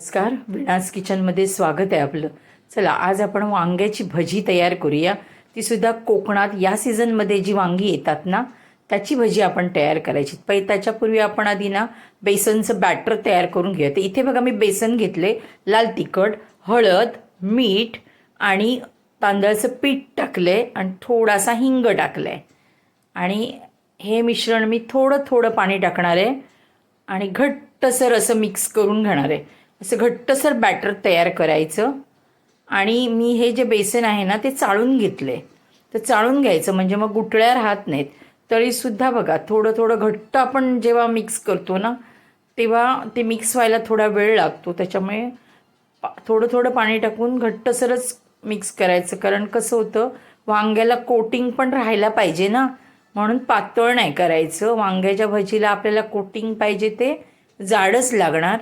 नमस्कार. विणास किचनमध्ये स्वागत आहे आपलं. चला आज आपण वांग्याची भजी तयार करूया. ती सुद्धा कोकणात या सीझनमध्ये जी वांगी येतात ना त्याची भजी आपण तयार करायची. पहिले त्याच्यापूर्वी आपण आधी ना बेसनचं बॅटर तयार करून घेऊया. तर इथे बघा मी बेसन घेतले लाल तिखट हळद मीठ आणि तांदळाचं पीठ टाकलंय आणि थोडासा हिंग टाकलाय. आणि हे मिश्रण मी थोडं थोडं पाणी टाकणार आहे आणि घट्टसर असं मिक्स करून घेणार आहे. असं घट्टसर बॅटर तयार करायचं. आणि मी हे जे बेसन आहे ना ते चाळून घेतले. तर चाळून घ्यायचं म्हणजे मग गुटळ्या राहत नाहीत. तरीसुद्धा बघा थोडं थोडं घट्ट आपण जेव्हा मिक्स करतो ना तेव्हा ते मिक्स व्हायला थोडा वेळ लागतो. त्याच्यामुळे पा थोडं थोडं पाणी टाकून घट्टसरच मिक्स करायचं. कारण कसं होतं वांग्याला कोटिंग पण राहायला पाहिजे ना. म्हणून पातळ नाही करायचं. वांग्याच्या भजीला आपल्याला कोटिंग पाहिजे ते. जाडच लागणार.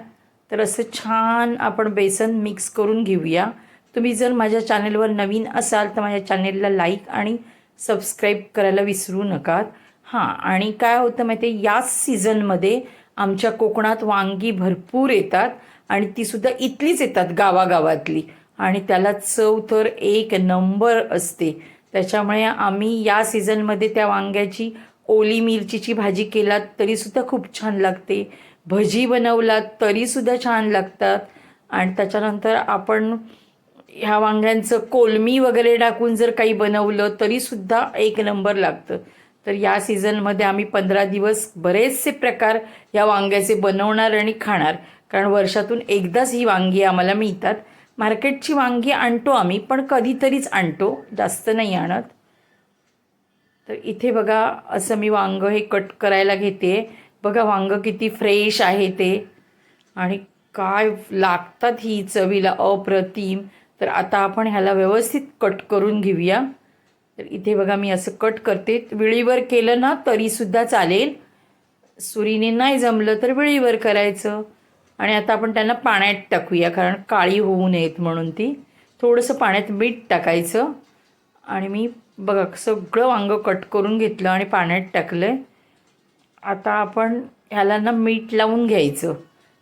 तर असं छान आपण बेसन मिक्स करून घेऊया. तुम्ही जर माझ्या चॅनेलवर नवीन असाल तर माझ्या चॅनेलला लाईक आणि सबस्क्राईब करायला विसरू नका. हां आणि काय होतं माहिती आहे याच सीझनमध्ये आमच्या कोकणात वांगी भरपूर येतात आणि तीसुद्धा इथलीच येतात गावागावातली. आणि त्याला चव तर एक नंबर असते. त्याच्यामुळे आम्ही या सीझनमध्ये त्या वांग्याची ओली मिरचीची भाजी केलात तरीसुद्धा खूप छान लागते. भजी बनवलात तरीसुद्धा छान लागतात. आणि त्याच्यानंतर आपण ह्या वांग्यांचं कोलमी वगैरे टाकून जर काही बनवलं तरीसुद्धा एक नंबर लागतं. तर या सीझनमध्ये आम्ही पंधरा दिवस बरेचसे प्रकार या वांग्याचे बनवणार आणि खाणार. कारण वर्षातून एकदाच ही वांगी आम्हाला मिळतात. मार्केटची वांगी आणतो आम्ही पण कधीतरीच आणतो. जास्त नाही आणत. तर इथे बघा असं मी वांग हे कट करायला घेते. बघा वांग किती फ्रेश आहे ते. आणि काय लागतात ही चवीला अप्रतिम. तर आता आपण ह्याला व्यवस्थित कट करून घेऊया. तर इथे बघा मी असं कट करते. विळीवर केलं ना तरीसुद्धा चालेल. सुरीने नाही जमलं तर विळीवर करायचं. आणि आता आपण त्यांना पाण्यात टाकूया कारण काळी होऊ नयेत म्हणून ती. थोडंसं पाण्यात मीठ टाकायचं. आणि मी बघा सगळं वांगं कट करून घेतलं आणि पाण्यात टाकलं आहे आता आपण ह्याला ना मीठ लावून घ्यायचं.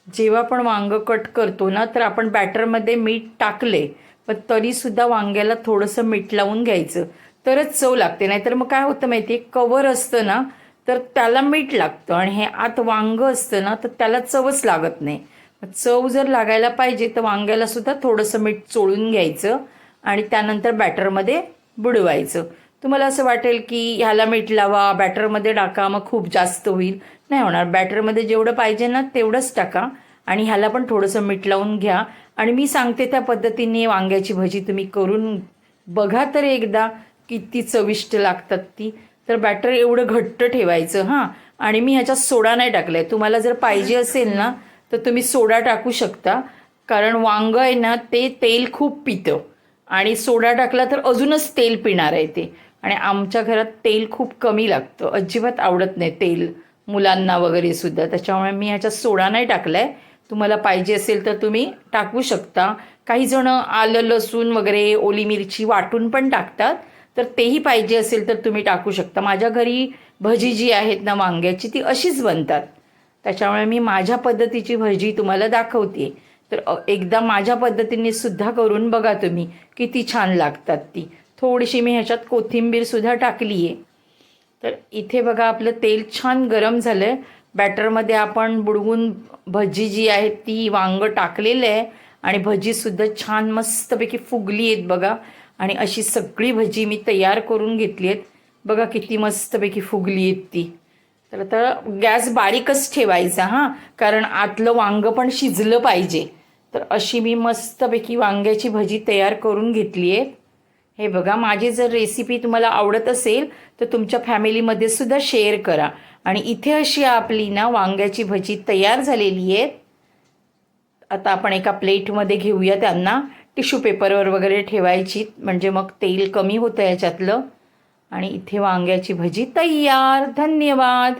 जेव्हा आपण वांगं कट करतो ना तर आपण बॅटरमध्ये मीठ टाकले पण तरीसुद्धा वांग्याला थोडंसं मीठ लावून घ्यायचं. तरच चव लागते नाहीतर मग काय होतं माहिती आहे कवर असतं ना तर त्याला मीठ लागतं. आणि हे आत वांगं असतं ना तर त्याला चवच लागत नाही. चव जर लागायला पाहिजे तर वांग्यालासुद्धा थोडंसं मीठ चोळून घ्यायचं आणि त्यानंतर बॅटरमध्ये बुडवायचं. तुम्हाला असं वाटेल की ह्याला मीठ लावा बॅटरमध्ये टाका मग खूप जास्त होईल. नाही होणार. बॅटरमध्ये जेवढं पाहिजे ना तेवढंच टाका आणि ह्याला पण थोडंसं मीठ लावून घ्या. आणि मी सांगते त्या पद्धतीने वांग्याची भजी तुम्ही करून बघा तर एकदा किती चविष्ट लागतात ती. तर बॅटर एवढं घट्ट ठेवायचं हां. आणि मी ह्याच्यात सोडा नाही टाकला आहे तुम्हाला जर पाहिजे असेल ना तर तुम्ही सोडा टाकू शकता. कारण वांगं आहे ना ते तेल खूप पितं. आणि सोडा टाकला तर अजूनच तेल पिणार आहे ते. आणि आमच्या घरात तेल खूप कमी लागतं. अजिबात आवडत नाही तेल. मुलांना वगैरे सुद्धा. त्याच्यामुळे मी ह्याच्यात सोडा नाही टाकला आहे तुम्हाला पाहिजे असेल तर तुम्ही टाकू शकता. काही जण आलं लसूण वगैरे ओली मिरची वाटून पण टाकतात. तर तेही पाहिजे असेल तर तुम्ही टाकू शकता. माझ्या घरी भजी जी आहेत ना वांग्याची ती अशीच बनतात. त्याच्यामुळे मी माझ्या पद्धतीची भजी तुम्हाला दाखवते. तर एकदा माझ्या पद्धतीने सुद्धा करून बघा तुम्ही किती छान लागतात ती. थोडीशी मी ह्याच्यात कोथिंबीरसुद्धा टाकली आहे तर इथे बघा आपलं तेल छान गरम झालं आहे बॅटरमध्ये आपण बुडवून भजी जी आहे ती वांगं टाकलेलं आहे आणि भजीसुद्धा छान मस्तपैकी फुगली आहेत बघा. आणि अशी सगळी भजी मी तयार करून घेतली आहेत. बघा किती मस्तपैकी फुगली आहेत ती. तर आता गॅस बारीकच ठेवायचा हां. कारण आतलं वांगं पण शिजलं पाहिजे. तर अशी मी मस्तपैकी वांग्याची भजी तयार करून घेतली आहे हे बघा माझी जर रेसिपी तुम्हाला आवडत असेल तर तुमच्या फॅमिलीमध्ये सुद्धा शेअर करा. आणि इथे अशी आपली ना वांग्याची भजी तयार झालेली आहे. आता आपण एका प्लेटमध्ये घेऊया त्यांना. टिश्यू पेपरवर वगैरे ठेवायची म्हणजे मग तेल कमी होतं याच्यातलं. आणि इथे वांग्याची भजी तयार. धन्यवाद.